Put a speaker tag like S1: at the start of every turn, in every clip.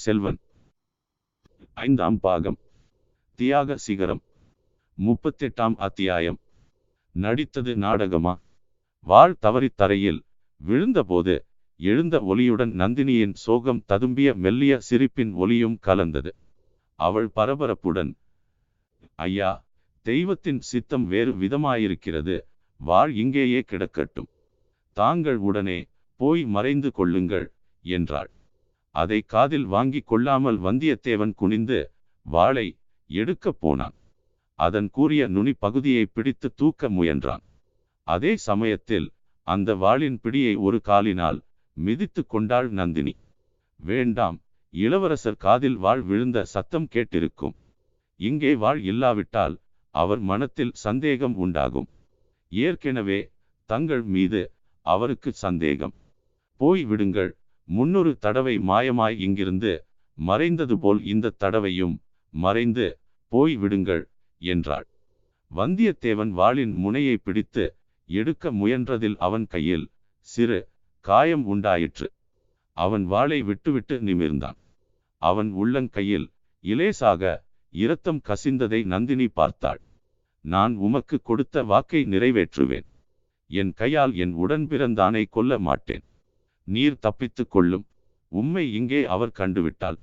S1: செல்வன். ஐந்தாம் பாகம். தியாக சிகரம். முப்பத்தெட்டாம் அத்தியாயம். நடித்தது நாடகமா? வாழ் தவறித் தரையில் விழுந்தபோது எழுந்த ஒலியுடன் நந்தினியின் சோகம் ததும்பிய மெல்லிய சிரிப்பின் ஒலியும் கலந்தது. அவள் பரபரப்புடன் ஐயா தெய்வத்தின் சித்தம் வேறு விதமாயிருக்கிறது. வாழ் இங்கேயே கிடக்கட்டும். தாங்கள் உடனே போய் மறைந்து கொள்ளுங்கள் என்றாள். அதை காதில் வாங்கிக் கொள்ளாமல் வந்தியத்தேவன் குனிந்து வாளை எடுக்கப் போனான். அதன் கூறிய நுனி பகுதியை பிடித்து தூக்க முயன்றான். அதே சமயத்தில் அந்த வாளின் பிடியை ஒரு காலினால் மிதித்து கொண்டாள் நந்தினி. வேண்டாம் இளவரசர் காதில் வாழ் விழுந்த சத்தம் கேட்டிருக்கும். இங்கே வாழ் இல்லாவிட்டால் அவர் மனத்தில் சந்தேகம் உண்டாகும். ஏற்கெனவே தங்கள் மீது அவருக்கு சந்தேகம். போய் விடுங்கள் முன்னொரு தடவை மாயமாய் இங்கிருந்து மறைந்தது போல் இந்த தடவையும் மறைந்து போய் விடுங்கள் என்றாள். வந்தியத்தேவன் வாளின் முனையை பிடித்து எடுக்க முயன்றதில் அவன் கையில் சிறு காயம் உண்டாயிற்று. அவன் வாளை விட்டுவிட்டு நிமிர்ந்தான். அவன் உள்ளங்கையில் இலேசாக இரத்தம் கசிந்ததை நந்தினி பார்த்தாள். நான் உமக்கு கொடுத்த வாக்கை நிறைவேற்றுவேன். என் கையால் என் உடன்பிறந்தானை கொல்ல மாட்டேன். நீர் தப்பித்துக் கொள்ளும். உம்மை இங்கே அவர் கண்டுவிட்டால்.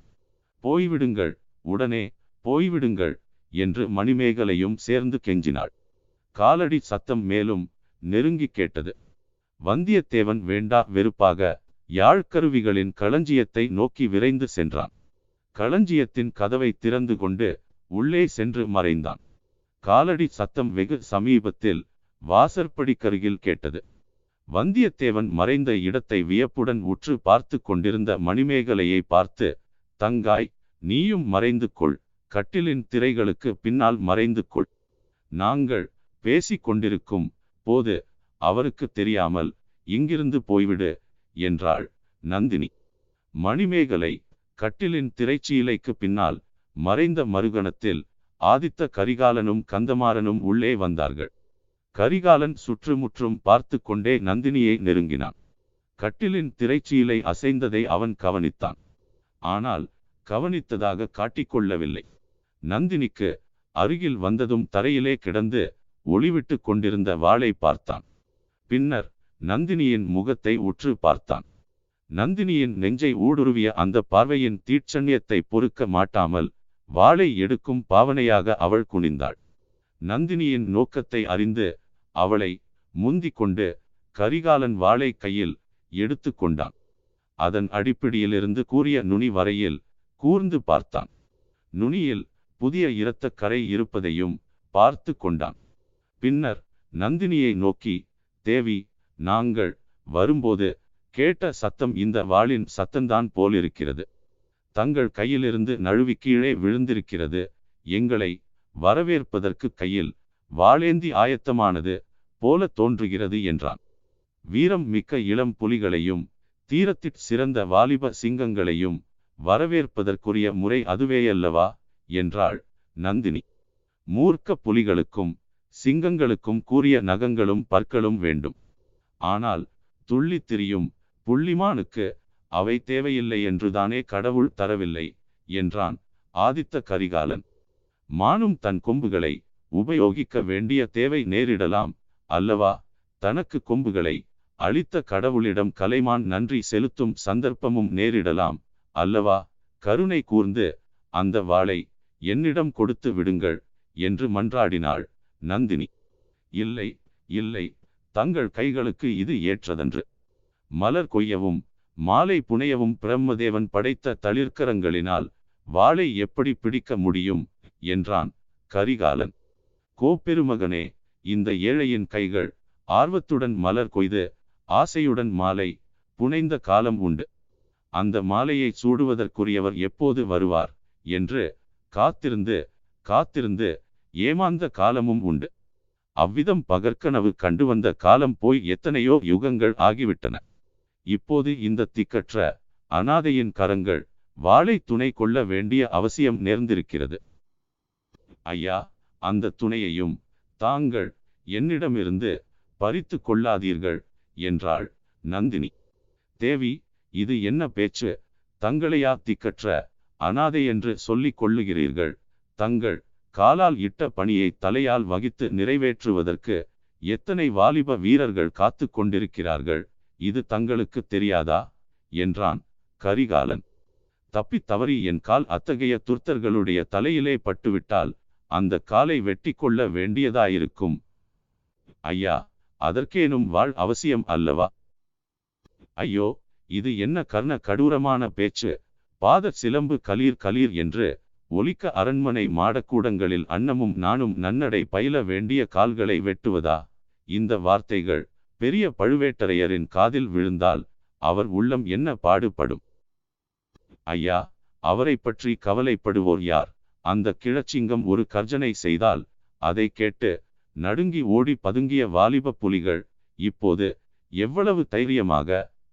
S1: போய்விடுங்கள் உடனே போய்விடுங்கள் என்று மணிமேகலையும் சேர்ந்து கெஞ்சினாள். காலடி சத்தம் மேலும் நெருங்கி கேட்டது. வந்தியத்தேவன் வேண்டா வெறுப்பாக யாழ்கருவிகளின் களஞ்சியத்தை நோக்கி விரைந்து சென்றான். களஞ்சியத்தின் கதவை திறந்து கொண்டு உள்ளே சென்று மறைந்தான். காலடி சத்தம் வெகு சமீபத்தில் வாசற்படிக்கருகில் கேட்டது. வந்தியத்தேவன் மறைந்த இடத்தை வியப்புடன் உற்று பார்த்து கொண்டிருந்த மணிமேகலையை பார்த்து தங்காய் நீயும் மறைந்து கொள். கட்டிலின் திரைகளுக்கு பின்னால் மறைந்து கொள். நாங்கள் பேசிக் கொண்டிருக்கும் போது அவருக்கு தெரியாமல் இங்கிருந்து போய்விடு என்றாள் நந்தினி. மணிமேகலை கட்டிலின் திரைச்சீலைக்கு பின்னால் மறைந்த மறுகணத்தில் ஆதித்த கரிகாலனும் கந்தமாறனும் உள்ளே வந்தார்கள். கரிகாலன் சுற்றுமுற்றும் பார்த்து கொண்டே நந்தினியை நெருங்கினான். கட்டிலின் திரைச்சீலை அசைந்ததை அவன் கவனித்தான். ஆனால் கவனித்ததாக காட்டிக்கொள்ளவில்லை. நந்தினிக்கு அருகில் வந்ததும் தரையிலே கிடந்து ஒளிவிட்டு கொண்டிருந்த வாளை பார்த்தான். பின்னர் நந்தினியின் முகத்தை உற்று பார்த்தான். நந்தினியின் நெஞ்சை ஊடுருவிய அந்த பார்வையின் தீட்சண்யத்தை பொறுக்க மாட்டாமல் வாளை எடுக்கும் பாவனையாக அவள் குனிந்தாள். நந்தினியின் நோக்கத்தை அறிந்து அவளை முந்திக் கொண்டு கரிகாலன் வாளை கையில் எடுத்து கொண்டான். அதன் அடிப்பிடியிலிருந்து கூறிய நுனி வரையில் கூர்ந்து பார்த்தான். நுனியில் புதிய இரத்த கரை இருப்பதையும் பார்த்து கொண்டான். பின்னர் நந்தினியை நோக்கி தேவி நாங்கள் வரும்போது கேட்ட சத்தம் இந்த வாளின் சத்தந்தான் போலிருக்கிறது. தங்கள் கையிலிருந்து நழுவி கீழே விழுந்திருக்கிறது. எங்களை வரவேற்பதற்கு கையில் வாளேந்தி ஆயத்தமானது போல தோன்றுகிறது என்றான். வீரம் மிக்க இளம் புலிகளையும் தீரத்திற் சிறந்த வாலிப சிங்கங்களையும் வரவேற்பதற்குரிய முறை அதுவேயல்லவா? என்றாள் நந்தினி. மூர்க்க புலிகளுக்கும் சிங்கங்களுக்கும் கூறிய நகங்களும் பற்களும் வேண்டும். ஆனால் துள்ளி திரியும் புள்ளிமானுக்கு அவை தேவையில்லை என்றுதானே கடவுள் தரவில்லை என்றான் ஆதித்த கரிகாலன். மானும் தன் கொம்புகளை உபயோகிக்க வேண்டிய தேவை நேரிடலாம் அல்லவா? தனக்கு கொம்புகளை அளித்த கடவுளிடம் கலைமான் நன்றி செலுத்தும் சந்தர்ப்பமும் நேரிடலாம் அல்லவா? கருணை கூர்ந்து அந்த வாளை என்னிடம் கொடுத்து விடுங்கள் என்று மன்றாடினாள் நந்தினி. இல்லை இல்லை தங்கள் கைகளுக்கு இது ஏற்றதன்று. மலர் கொய்யவும் மாலை புனையவும் பிரம்மதேவன் படைத்த தளிர்க்கரங்களினால் வாளை எப்படி பிடிக்க முடியும்? என்றான் கரிகாலன். கோப்பெருமகனே இந்த ஏழையின் கைகள் ஆர்வத்துடன் மலர் கொய்து ஆசையுடன் மாலை புனைந்த காலம் உண்டு. அந்த மாலையை சூடுவதற்குரியவர் எப்போது வருவார் என்று காத்திருந்து காத்திருந்து ஏமாந்த காலமும் உண்டு. அவ்விதம் பகற்கனவு கண்டு வந்த காலம் போய் எத்தனையோ யுகங்கள் ஆகிவிட்டன. இப்போது இந்த திக்கற்ற அனாதையின் கரங்கள் வாளை துணை கொள்ள வேண்டிய அவசியம் நேர்ந்திருக்கிறது. ஐயா அந்த துணையையும் தாங்கள் என்னிடமிருந்து பறித்து கொள்ளாதீர்கள் என்றாள் நந்தினி. தேவி இது என்ன பேச்சு? தங்களையா திக்கற்ற அனாதை என்று சொல்லிக் கொள்ளுகிறீர்கள். தங்கள் காலால் இட்ட பணியை தலையால் வகித்து நிறைவேற்றுவதற்கு எத்தனை வாலிப வீரர்கள் காத்து கொண்டிருக்கிறார்கள் இது தங்களுக்கு தெரியாதா? என்றான் கரிகாலன். தப்பித் தவறி என் கால் அத்தகைய துர்த்தர்களுடைய தலையிலே பட்டுவிட்டால் அந்த காலை வெட்டி கொள்ள வேண்டியதாயிருக்கும். ஐயா அதற்கேனும் வாழ் அவசியம் அல்லவா? ஐயோ இது என்ன கர்ண கடூரமான பேச்சு? பாத சிலம்பு கலீர் கலீர் என்று ஒலிக்க அரண்மனை மாடக்கூடங்களில் அன்னமும் நானும் நன்னடை பயில வேண்டிய கால்களை வெட்டுவதா? இந்த வார்த்தைகள் பெரிய பழுவேட்டரையரின் காதில் விழுந்தால் அவர் உள்ளம் என்ன பாடுபடும்? ஐயா அவரை பற்றி கவலைப்படுவோர் யார்? அந்த கிழச்சிங்கம் ஒரு கர்ஜனை செய்தால் அதை கேட்டு நடுங்கி ஓடி பதுங்கிய வாலிப புலிகள் இப்போது எவ்வளவு தைரியமாக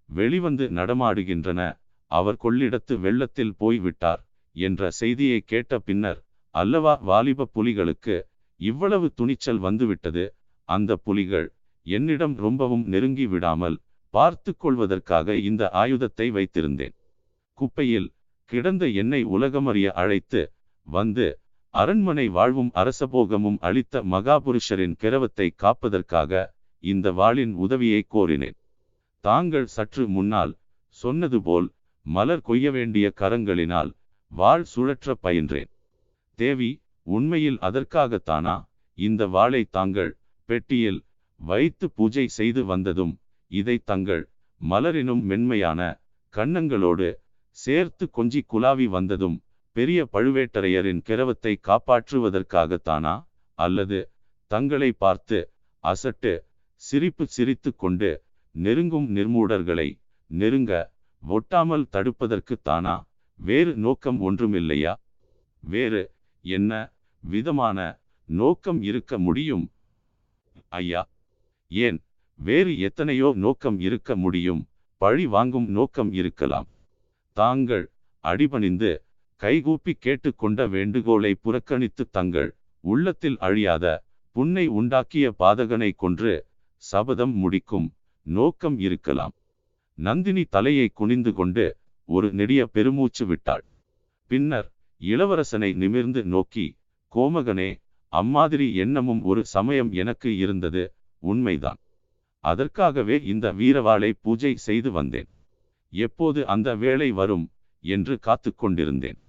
S1: வெளிவந்து நடமாடுகின்றன அவர் கொள்ளிடத்து வெள்ளத்தில் போய்விட்டார் என்ற செய்தியை கேட்ட பின்னர் அல்லவா வாலிப புலிகளுக்கு இவ்வளவு துணிச்சல் வந்துவிட்டது? அந்த புலிகள் என்னிடம் ரொம்பவும் நெருங்கி விடாமல் பார்த்து கொள்வதற்காக இந்த ஆயுதத்தை வைத்திருந்தேன். குப்பையில் கிடந்த என்னை உலகமறிய அழைத்து வந்து அரண்மனை வாழ்வும் அரசபோகமும் அளித்த மகாபுருஷரின் கிரவத்தை காப்பதற்காக இந்த வாளின் உதவியை கோரினேன். தாங்கள் சற்று முன்னால் சொன்னது போல் மலர் கொய்ய வேண்டிய கரங்களினால் வாள் சுழற்ற பயின்றேன். தேவி உண்மையில் அதற்காகத்தானா? இந்த வாளை தாங்கள் பெட்டியில் வைத்து பூஜை செய்து வந்ததும் இதை தங்கள் மலரினும் மென்மையான கன்னங்களோடு சேர்த்து கொஞ்சி குலாவி வந்ததும் பெரிய பழுவேட்டரையரின் கிரவத்தை காப்பாற்றுவதற்காகத்தானா? அல்லது தங்களை பார்த்து அசட்டு சிரிப்பு சிரித்து கொண்டு நெருங்கும் நிர்மூடர்களை நெருங்க ஒட்டாமல் தடுப்பதற்குத்தானா? வேறு நோக்கம் ஒன்றுமில்லையா? வேறு என்ன விதமான நோக்கம் இருக்க முடியும்? ஐயா ஏன் வேறு எத்தனையோ நோக்கம் இருக்க முடியும்? பழி வாங்கும் நோக்கம் இருக்கலாம். தாங்கள் அடிபணிந்து கைகூப்பி கேட்டுக்கொண்ட வேண்டுகோளை புறக்கணித்து தங்கள் உள்ளத்தில் அழியாத புண்ணை உண்டாக்கிய பாதகனை கொன்று சபதம் முடிக்கும் நோக்கம் இருக்கலாம். நந்தினி தலையை குனிந்து கொண்டு ஒரு நெடிய பெருமூச்சு விட்டாள். பின்னர் இளவரசனை நிமிர்ந்து நோக்கி கோமகனே அம்மாதிரி எண்ணமும் ஒரு சமயம் எனக்கு இருந்தது உண்மைதான். அதற்காகவே இந்த வீரவாளை பூஜை செய்து வந்தேன். எப்போது அந்த வேலை வரும் என்று காத்து கொண்டிருந்தேன்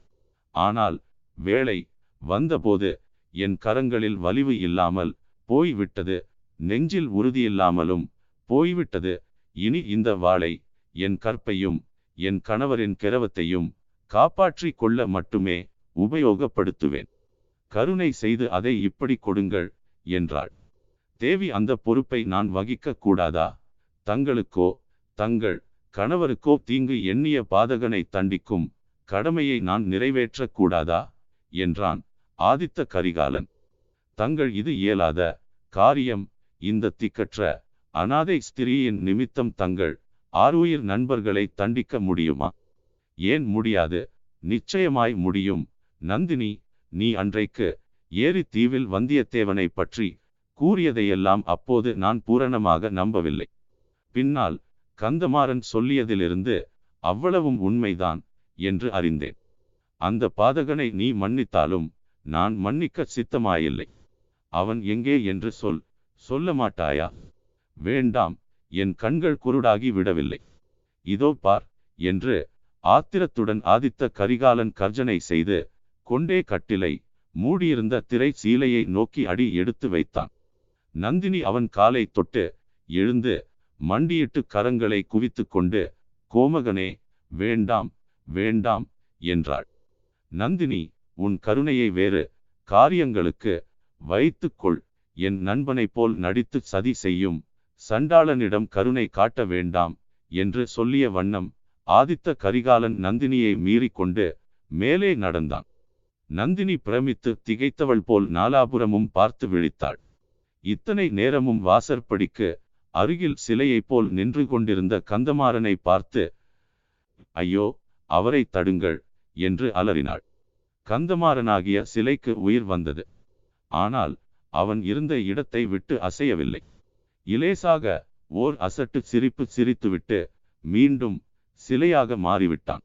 S1: ஆனால் வேளை வந்தபோது என் கரங்களில் வலிவு இல்லாமல் போய்விட்டது நெஞ்சில் உறுதியில்லாமலும் போய்விட்டது. இனி இந்த வாளை என் கற்பையும் என் கணவரின் கிரவத்தையும் காப்பாற்றி கொள்ள மட்டுமே உபயோகப்படுத்துவேன். கருணை செய்து அதை இப்படி கொடுங்கள் என்றாள். தேவி அந்த பொறுப்பை நான் வகிக்க கூடாதா? தங்களுக்கோ? தங்கள் கணவருக்கோ தீங்கு எண்ணிய பாதகனை தண்டிக்கும் கடமையை நான் நிறைவேற்றக்கூடாதா என்றான் ஆதித்த கரிகாலன். தங்கள் இது இயலாத காரியம். இந்த திக்கற்ற அனாதை ஸ்திரீயின் நிமித்தம் தங்கள் ஆறுயிர் நண்பர்களை தண்டிக்க முடியுமா? ஏன் முடியாது? நிச்சயமாய் முடியும். நந்தினி நீ அன்றைக்கு ஏரி தீவில் வந்தியத்தேவனை பற்றி கூறியதையெல்லாம் அப்போது நான் பூரணமாக நம்பவில்லை. பின்னால் கந்தமாறன் சொல்லியதிலிருந்து அவ்வளவும் உண்மைதான் என்று அறிந்தேன். அந்த பாதகனை நீ மன்னித்தாலும் நான் மன்னிக்க சித்தமாயில்லை. அவன் எங்கே என்று சொல் சொல்ல மாட்டாயா? வேண்டாம் என் கண்கள் குருடாகி விடவில்லை. இதோ பார் என்று ஆத்திரத்துடன் ஆதித்த கரிகாலன் கர்ஜனை செய்து கொண்டே கட்டிலை மூடியிருந்த திரை சீலையை நோக்கி அடி எடுத்து வைத்தான். நந்தினி அவன் காலை தொட்டு எழுந்து மண்டியிட்டு கரங்களை குவித்து கொண்டு கோமகனே வேண்டாம் வேண்டாம் என்றாள். நந்தினி உன் கருணையை வேறு காரியங்களுக்கு வைத்துக்கொள். என் நண்பனைப் போல் நடித்து சதி செய்யும் சண்டாளனிடம் கருணை காட்ட வேண்டாம் என்று சொல்லிய வண்ணம் ஆதித்த கரிகாலன் நந்தினியை மீறிக்கொண்டு மேலே நடந்தான். நந்தினி பிரமித்து திகைத்தவள் போல் நாலாபுரமும் பார்த்து விழித்தாள். இத்தனை நேரமும் வாசற்படிக்கு அருகில் சிலையைப் போல் நின்று கொண்டிருந்த கந்தமாறனை பார்த்து ஐயோ அவரை தடுங்கள் என்று அலறினாள். கந்தமாறனாகிய சிலைக்கு உயிர் வந்தது. ஆனால் அவன் இருந்த இடத்தை விட்டு அசையவில்லை. இலேசாக ஓர் அசட்டு சிரிப்பு சிரித்துவிட்டு மீண்டும் சிலையாக மாறிவிட்டான்.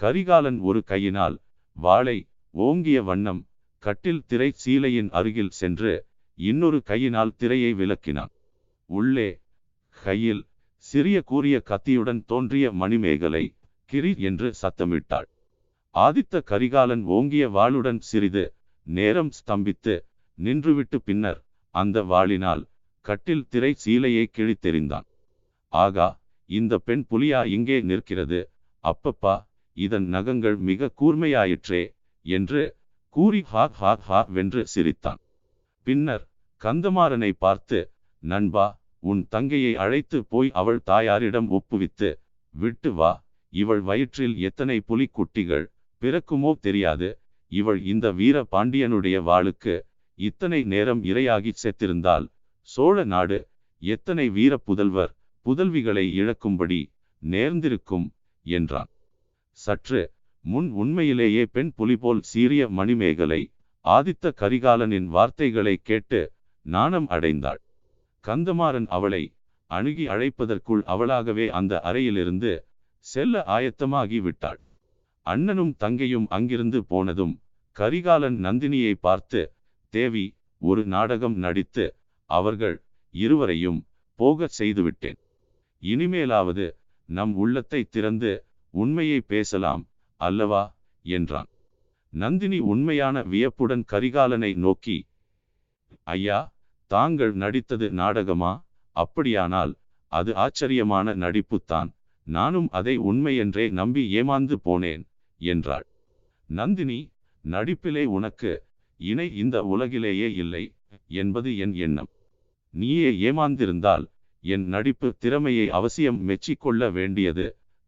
S1: கரிகாலன் ஒரு கையினால் வாளை ஓங்கிய வண்ணம் கட்டில் திரை சீலையின் அருகில் சென்று இன்னொரு கையினால் திரையை விலக்கினான் உள்ளே. கையில் சிறிய கூறிய கத்தியுடன் தோன்றிய மணிமேகலை கிரி என்று சத்தமிட்டாள். ஆதித்த கரிகாலன் ஓங்கிய வாளுடன் சிறிது நேரம் ஸ்தம்பித்து நின்றுவிட்டு பின்னர் அந்த வாளினால் கட்டில் திரை சீலையை கிழித்தெறிந்தான். ஆகா இந்த பெண் புலியா இங்கே நிற்கிறது. அப்பப்பா இதன் நகங்கள் மிக கூர்மையாயிற்றே என்று கூறி ஹா ஹா ஹா வென்று சிரித்தான். பின்னர் கந்தமாறனை பார்த்து நண்பா உன் தங்கையை அழைத்து போய் அவள் தாயாரிடம் ஒப்புவித்து விட்டு வா. இவள் வயிற்றில் எத்தனை புலிக்குட்டிகள் பிறக்குமோ தெரியாது. இவள் இந்த வீர பாண்டியனுடைய வாளுக்கு இத்தனை நேரம் இரையாகி செத்திருந்தால் சோழ நாடு எத்தனை வீர புதல்வர் புதல்விகளை இழக்கும்படி நேர்ந்திருக்கும் என்றான். சற்று முன் உண்மையிலேயே பெண் புலி போல் சீரிய மணிமேகலை ஆதித்த கரிகாலனின் வார்த்தைகளை கேட்டு நாணம் அடைந்தாள். கந்தமாறன் அவளை அணுகி அழைப்பதற்குள் அவளாகவே அந்த அறையிலிருந்து செல்ல ஆயத்தமாகி விட்டாள். அண்ணனும் தங்கையும் அங்கிருந்து போனதும் கரிகாலன் நந்தினியை பார்த்து தேவி ஒரு நாடகம் நடித்து அவர்கள் இருவரையும் போகச் செய்துவிட்டேன். இனிமேலாவது நம் உள்ளத்தை திறந்து உண்மையை பேசலாம் அல்லவா? என்றான். நந்தினி உண்மையான வியப்புடன் கரிகாலனை நோக்கி ஐயா தாங்கள் நடித்தது நாடகமா? அப்படியானால் அது ஆச்சரியமான நடிப்புத்தான். நானும் அதை உண்மையென்றே நம்பி ஏமாந்து போனேன் என்றாள். நந்தினி நடிப்பிலே உனக்கு இணை இந்த உலகிலேயே இல்லை என்பது என் எண்ணம். நீயே ஏமாந்திருந்தால் என் நடிப்பு திறமையை அவசியம் மெச்சிக்கொள்ள வேண்டியது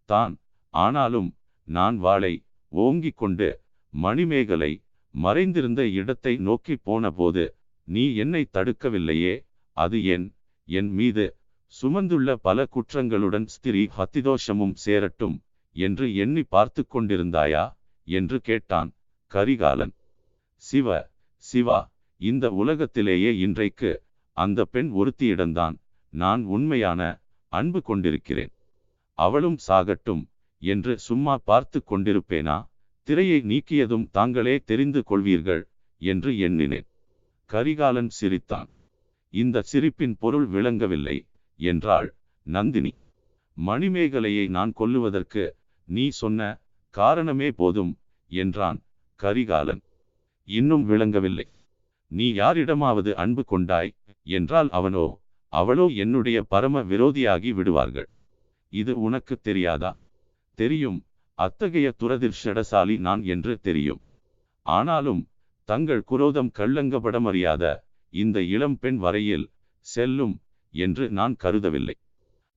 S1: தான். ஆனாலும் நான் வாளை ஓங்கிக் கொண்டு மணிமேகலை மறைந்திருந்த இடத்தை நோக்கி போனபோது நீ என்னை தடுக்கவில்லையே? அது என் என் மீது சுமந்துள்ள பல குற்றங்களுடன் ஸ்திரீ ஹத்திதோஷமும் சேரட்டும் என்று எண்ணி பார்த்து கொண்டிருந்தாயா? என்று கேட்டான் கரிகாலன். சிவ சிவா இந்த உலகத்திலேயே இன்றைக்கு அந்த பெண் ஒருத்தியிடம்தான் நான் உண்மையான அன்பு கொண்டிருக்கிறேன். அவளும் சாகட்டும் என்று சும்மா பார்த்து கொண்டிருப்பேனா? திரையை நீக்கியதும் தாங்களே தெரிந்து கொள்வீர்கள் என்று எண்ணினேன். கரிகாலன் சிரித்தான். இந்த சிரிப்பின் பொருள் விளங்கவில்லை என்றாள் நந்தினி. மணிமேகலையை நான் கொல்லுவதற்கு நீ சொன்ன காரணமே போதும் என்றான் கரிகாலன். இன்னும் விளங்கவில்லை. நீ யாரிடமாவது அன்பு கொண்டாய் என்றால் அவனோ அவளோ என்னுடைய பரம விரோதியாகி விடுவார்கள். இது உனக்கு தெரியாதா? தெரியும் அத்தகைய துரதிர்ஷடசாலி நான் என்று தெரியும். ஆனாலும் தங்கள் குரோதம் கள்ளங்கபடமறியாத இந்த இளம் பெண் வரையில் செல்லும் என்று நான் கருதவில்லை.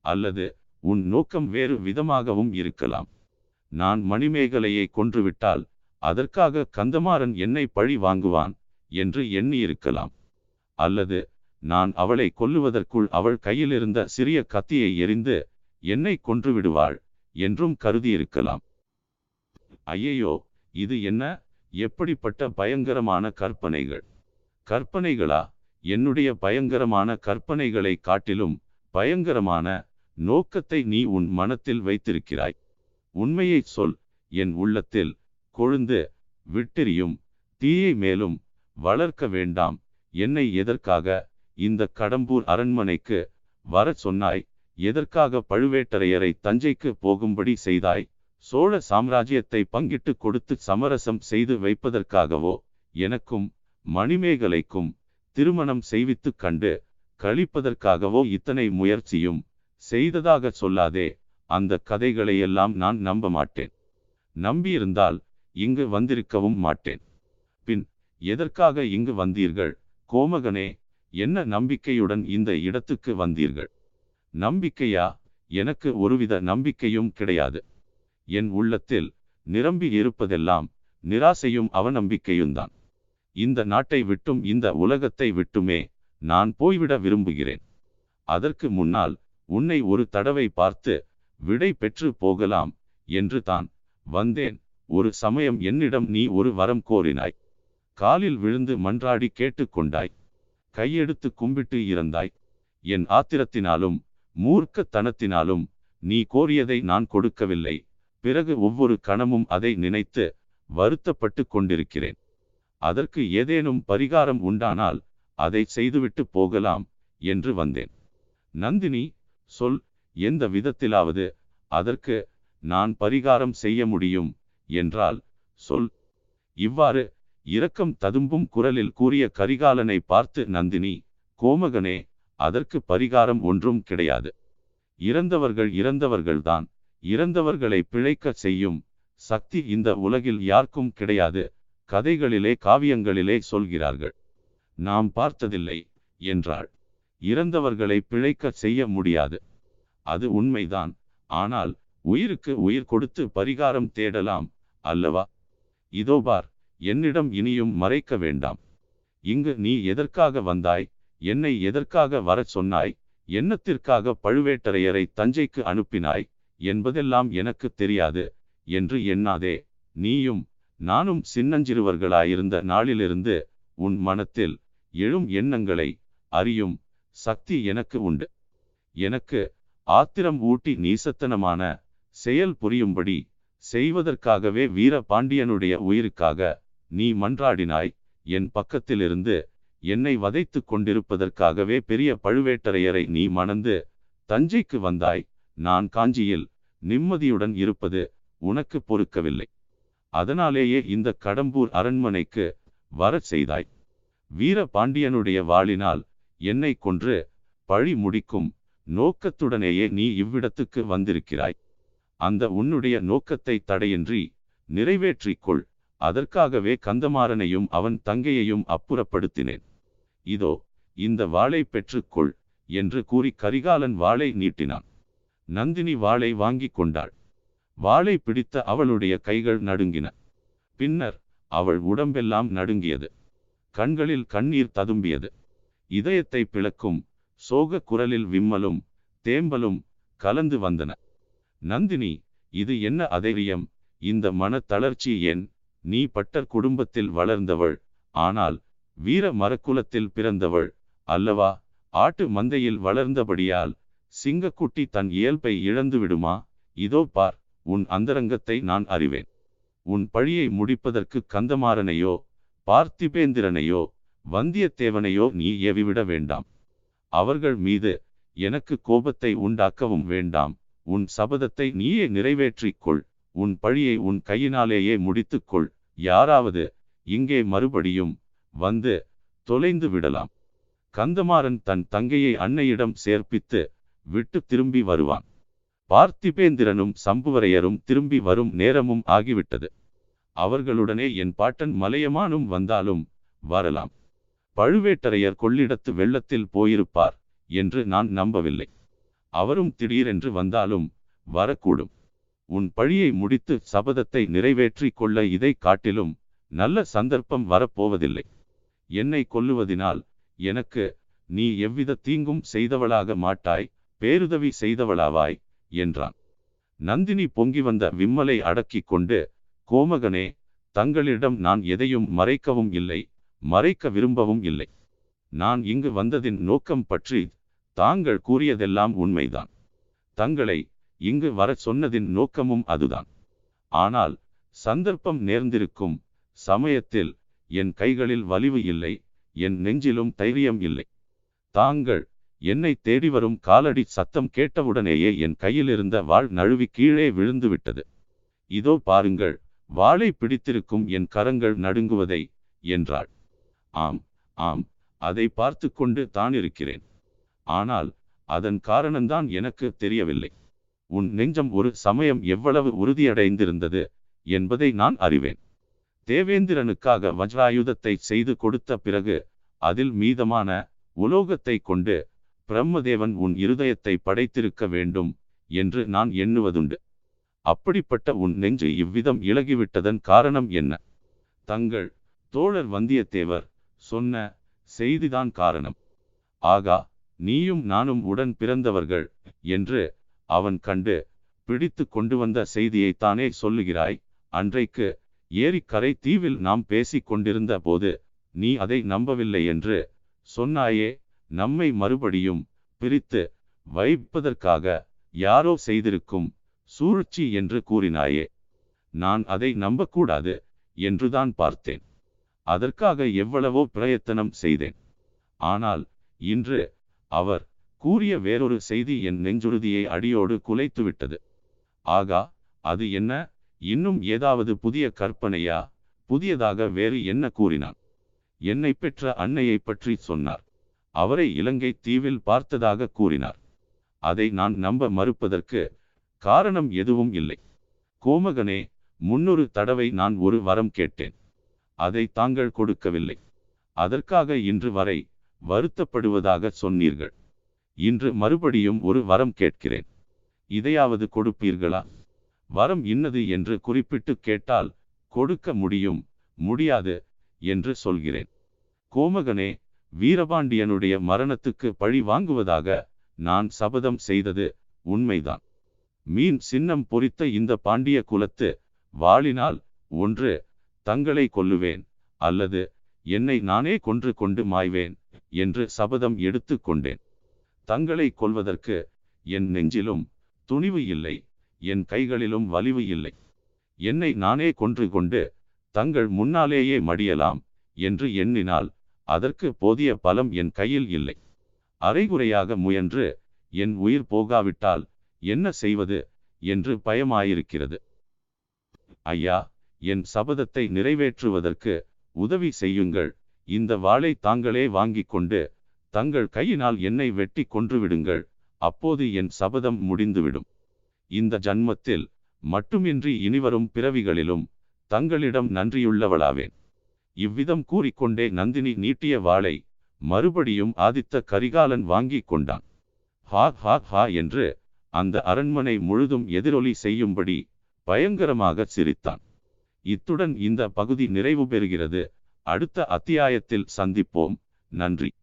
S1: அல்லது உன் நோக்கம் வேறு விதமாகவும் இருக்கலாம். நான் மணிமேகலையை கொன்றுவிட்டால் அதற்காக கந்தமாறன் என்னை பழி வாங்குவான் என்று எண்ணியிருக்கலாம். அல்லது நான் அவளை கொல்லுவதற்குள் அவள் கையிலிருந்த சிறிய கத்தியை எரிந்து என்னை கொன்று விடுவாள் என்றும் கருதியிருக்கலாம். ஐயையோ இது என்ன? எப்படிப்பட்ட பயங்கரமான கற்பனைகள்? கற்பனைகளா? என்னுடைய பயங்கரமான கற்பனைகளை காட்டிலும் பயங்கரமான நோக்கத்தை நீ உன் மனத்தில் வைத்திருக்கிறாய். உண்மையை சொல் என் உள்ளத்தில் கொழுந்து விட்டெறியும் தீயை மேலும் வளர்க்க வேண்டாம். என்னை எதற்காக இந்த கடம்பூர் அரண்மனைக்கு வரச் சொன்னாய்? எதற்காக பழுவேட்டரையரை தஞ்சைக்கு போகும்படி செய்தாய்? சோழ சாம்ராஜ்யத்தை பங்கிட்டு கொடுத்து சமரசம் செய்து வைப்பதற்காகவோ எனக்கும் மணிமேகலைக்கும் திருமணம் செய்வித்து கண்டு கழிப்பதற்காகவோ இத்தனை முயற்சியும் செய்ததாக சொல்லாதே அந்த கதைகளையெல்லாம் நான் நம்ப மாட்டேன். நம்பியிருந்தால் இங்கு வந்திருக்கவும் மாட்டேன். பின் எதற்காக இங்கு வந்தீர்கள் கோமகனே? என்ன நம்பிக்கையுடன் இந்த இடத்துக்கு வந்தீர்கள்? நம்பிக்கையா? எனக்கு ஒருவித நம்பிக்கையும் கிடையாது. என் உள்ளத்தில் நிரம்பி இருப்பதெல்லாம் நிராசையும் அவநம்பிக்கையும்தான். இந்த நாட்டை விட்டும் இந்த உலகத்தை விட்டுமே நான் போய்விட விரும்புகிறேன். அதற்கு முன்னால் உன்னை ஒரு தடவை பார்த்து விடை பெற்று போகலாம் என்று தான் வந்தேன். ஒரு சமயம் என்னிடம் நீ ஒரு வரம் கோரினாய். காலில் விழுந்து மன்றாடி கேட்டுக்கொண்டாய். கையெடுத்து கும்பிட்டு இறந்தாய். என் ஆத்திரத்தினாலும் மூர்க்கத்தனத்தினாலும் நீ கோரியதை நான் கொடுக்கவில்லை. பிறகு ஒவ்வொரு கணமும் அதை நினைத்து வருத்தப்பட்டு கொண்டிருக்கிறேன். அதற்கு ஏதேனும் பரிகாரம் உண்டானால் அதை செய்துவிட்டு போகலாம் என்று வந்தேன். நந்தினி சொல் எந்த விதத்திலாவது அதற்கு நான் பரிகாரம் செய்ய முடியும் என்றால் சொல் இவ்வாறு இரக்கம் ததும்பும் குரலில் கூறிய கரிகாலனை பார்த்து நந்தினி கோமகனே அதற்கு பரிகாரம் ஒன்றும் கிடையாது. இறந்தவர்கள் இறந்தவர்கள்தான். இறந்தவர்களை பிழைக்க செய்யும் சக்தி இந்த உலகில் யாருக்கும் கிடையாது. கதைகளிலே காவியங்களிலே சொல்கிறார்கள். நாம் பார்த்ததில்லை என்றாள். இறந்தவர்களை பிழைக்க செய்ய முடியாது. அது உண்மைதான். ஆனால் உயிருக்கு உயிர் கொடுத்து பரிகாரம் தேடலாம் அல்லவா? இதோ பார் என்னிடம் இனியும் மறைக்க வேண்டாம். இங்கு நீ எதற்காக வந்தாய்? என்னை எதற்காக வரச் சொன்னாய்? என்னத்திற்காக பழுவேட்டரையரை தஞ்சைக்கு அனுப்பினாய்? என்பதெல்லாம் எனக்கு தெரியாது என்று எண்ணாதே. நீயும் நானும் சின்னஞ்சிறுவர்களாயிருந்த நாளிலிருந்து உன் மனத்தில் எழும் எண்ணங்களை அறியும் சக்தி எனக்கு உண்டு. எனக்கு ஆத்திரம் ஊட்டி நீசத்தனமான செயல் புரியும்படி செய்வதற்காகவே வீர பாண்டியனுடைய உயிருக்காக நீ மன்றாடினாய். என் பக்கத்திலிருந்து என்னை வதைத்து கொண்டிருப்பதற்காகவே பெரிய பழுவேட்டரையரை நீ மணந்து தஞ்சைக்கு வந்தாய். நான் காஞ்சியில் நிம்மதியுடன் இருப்பது உனக்கு பொறுக்கவில்லை. அதனாலேயே இந்த கடம்பூர் அரண்மனைக்கு வரச் செய்தாய். வீர பாண்டியனுடைய வாளினால் என்னை கொன்று பழி முடிக்கும் நோக்கத்துடனேயே நீ இவ்விடத்துக்கு வந்திருக்கிறாய். அந்த உன்னுடைய நோக்கத்தை தடையின்றி நிறைவேற்றிக்கொள். அதற்காகவே கந்தமாறனையும் அவன் தங்கையையும் அப்புறப்படுத்தினேன். இதோ இந்த வாளை பெற்றுக்கொள் என்று கூறி கரிகாலன் வாளை நீட்டினான். நந்தினி வாளை வாங்கி கொண்டாள். வாளை பிடித்த அவளுடைய கைகள் நடுங்கின. பின்னர் அவள் உடம்பெல்லாம் நடுங்கியது. கண்களில் கண்ணீர் ததும்பியது. இதயத்தை பிளக்கும் சோக குரலில் விம்மலும் தேம்பலும் கலந்து வந்தன. நந்தினி இது என்ன அதைரியம்? இந்த மன தளர்ச்சி ஏன்? நீ பட்டர் குடும்பத்தில் வளர்ந்தவள். ஆனால் வீர மரக்குலத்தில் பிறந்தவள் அல்லவா? ஆட்டு மந்தையில் வளர்ந்தபடியால் சிங்கக்குட்டி தன் இயல்பை இழந்து விடுமா? இதோ பார் உன் அந்தரங்கத்தை நான் அறிவேன். உன் பழியை முடிப்பதற்கு கந்தமாறனையோ பார்த்திபேந்திரனையோ வந்தியத்தேவனையோ நீ ஏவிவிட வேண்டாம். அவர்கள் மீது எனக்கு கோபத்தை உண்டாக்கவும் வேண்டாம். உன் சபதத்தை நீயே நிறைவேற்றிக்கொள் உன் பழியை உன் கையினாலேயே முடித்துக்கொள் யாராவது இங்கே மறுபடியும் வந்து தொலைந்து விடலாம். கந்தமாறன் தன் தங்கையை அன்னையிடம் சேர்ப்பித்து விட்டு திரும்பி வருவான். பார்த்திபேந்திரனும் சம்புவரையரும் திரும்பி வரும் நேரமும் ஆகிவிட்டது. அவர்களுடனே என் பாட்டன் மலையமானும் வந்தாலும் வரலாம். பழுவேட்டரையர் கொள்ளிடத்து வெள்ளத்தில் போயிருப்பார் என்று நான் நம்பவில்லை. அவரும் திடீரென்று வந்தாலும் வரக்கூடும். உன் பழியை முடித்து சபதத்தை நிறைவேற்றி கொள்ள இதை காட்டிலும் நல்ல சந்தர்ப்பம் வரப்போவதில்லை. என்னை கொல்லுவதினால் எனக்கு நீ எவ்வித தீங்கும் செய்தவளாக மாட்டாய். பேருதவி செய்தவளாவாய் என்றான். நந்தினி பொங்கி வந்த விம்மலை அடக்கிக் கொண்டு கோமகனே தங்களிடம் நான் எதையும் மறைக்கவும் இல்லை மறைக்க விரும்பவும் இல்லை. நான் இங்கு வந்ததின் நோக்கம் பற்றி தாங்கள் கூறியதெல்லாம் உண்மைதான். தங்களை இங்கு வரச் சொன்னதின் நோக்கமும் அதுதான். ஆனால் சந்தர்ப்பம் நேர்ந்திருக்கும் சமயத்தில் என் கைகளில் வலிவு இல்லை என் நெஞ்சிலும் தைரியம் இல்லை. தாங்கள் என்னை தேடி வரும் காலடி சத்தம் கேட்டவுடனேயே என் கையிலிருந்த வாள் நழுவி கீழே விழுந்து விட்டது இதோ பாருங்கள் வாளை பிடித்திருக்கும் என் கரங்கள் நடுங்குவதை என்றாள். ஆம் ஆம் அதை பார்த்து கொண்டு தான் இருக்கிறேன். ஆனால் அதன் காரணம்தான் எனக்கு தெரியவில்லை. உன் நெஞ்சம் ஒரு சமயம் எவ்வளவு உறுதியடைந்திருந்தது என்பதை நான் அறிவேன். தேவேந்திரனுக்காக வஜ்ராயுதத்தை செய்து கொடுத்த பிறகு அதில் மீதமான உலோகத்தை கொண்டு பிரம்மதேவன் உன் இருதயத்தை படைத்திருக்க வேண்டும் என்று நான் எண்ணுவதுண்டு. அப்படிப்பட்ட உன் நெஞ்சு இவ்விதம் இழகிவிட்டதன் காரணம் என்ன? தங்கள் தோழர் வந்தியத்தேவர் சொன்ன செய்திதான் காரணம். ஆகா நீயும் நானும் உடன் பிறந்தவர்கள் என்று அவன் கண்டு பிடித்து கொண்டு வந்த செய்தியைத்தானே சொல்லுகிறாய். அன்றைக்கு ஏரிக்கரை தீவில் நாம் பேசிக் கொண்டிருந்த போது நீ அதை நம்பவில்லை என்று சொன்னாயே நம்மை மறுபடியும் பிரித்து வைப்பதற்காக யாரோ செய்திருக்கும் சூழ்ச்சி என்று கூறினாயே நான் அதை நம்பக்கூடாது என்றுதான் பார்த்தேன். அதற்காக எவ்வளவோ பிரயத்தனம் செய்தேன். ஆனால் இன்று அவர் கூறிய வேறொரு செய்தி என் நெஞ்சுறுதியை அடியோடு குலைத்துவிட்டது. ஆகா அது என்ன? இன்னும் ஏதாவது புதிய கற்பனையா? புதியதாக வேறு என்ன கூறினான்? என்னை பெற்ற அன்னையை பற்றி சொன்னார். அவரை இலங்கை தீவில் பார்த்ததாக கூறினார். அதை நான் நம்ப மறுப்பதற்கு காரணம் எதுவும் இல்லை. கோமகனே முன்னொரு தடவை நான் ஒரு வரம் கேட்டேன். அதை தாங்கள் கொடுக்கவில்லை. அதற்காக இன்று வரை வருத்தப்படுவதாக சொன்னீர்கள். இன்று மறுபடியும் ஒரு வரம் கேட்கிறேன். இதையாவது கொடுப்பீர்களா? வரம் இன்னது என்று குறிப்பிட்டு கேட்டால் கொடுக்க முடியும் முடியாது என்று சொல்கிறேன். கோமகனே வீரபாண்டியனுடைய மரணத்துக்கு பழி வாங்குவதாக நான் சபதம் செய்தது உண்மைதான். மீன் சின்னம் பொறித்த இந்த பாண்டிய குலத்து வாளினால் ஒன்று தங்களை கொல்லுவேன் அல்லது என்னை நானே கொன்று கொண்டு மாய்வேன் என்று சபதம் எடுத்து கொண்டேன். தங்களை கொல்வதற்கு என் நெஞ்சிலும் துணிவு இல்லை என் கைகளிலும் வலிவு இல்லை. என்னை நானே கொன்று கொண்டு தங்கள் முன்னாலேயே மடியலாம் என்று எண்ணினால் அதற்கு போதிய பலம் என் கையில் இல்லை. அரைகுறையாக முயன்று என் உயிர் போகாவிட்டால் என்ன செய்வது என்று பயமாயிருக்கிறது. ஐயா என் சபதத்தை நிறைவேற்றுவதற்கு உதவி செய்யுங்கள். இந்த வாளை தாங்களே வாங்கிக் கொண்டு தங்கள் கையினால் என்னை வெட்டி கொன்றுவிடுங்கள். அப்போது என் சபதம் முடிந்துவிடும். இந்த ஜன்மத்தில் மட்டுமின்றி இனிவரும் பிறவிகளிலும் தங்களிடம் நன்றியுள்ளவளாவேன். இவ்விதம் கூறிக்கொண்டே நந்தினி நீட்டிய வாளை மறுபடியும் ஆதித்த கரிகாலன் வாங்கிக் கொண்டான். ஹா ஹா ஹா என்று அந்த அரண்மனை முழுதும் எதிரொலி செய்யும்படி பயங்கரமாக சிரித்தான். இத்துடன் இந்த பகுதி நிறைவு பெறுகிறது. அடுத்த அத்தியாயத்தில் சந்திப்போம். நன்றி.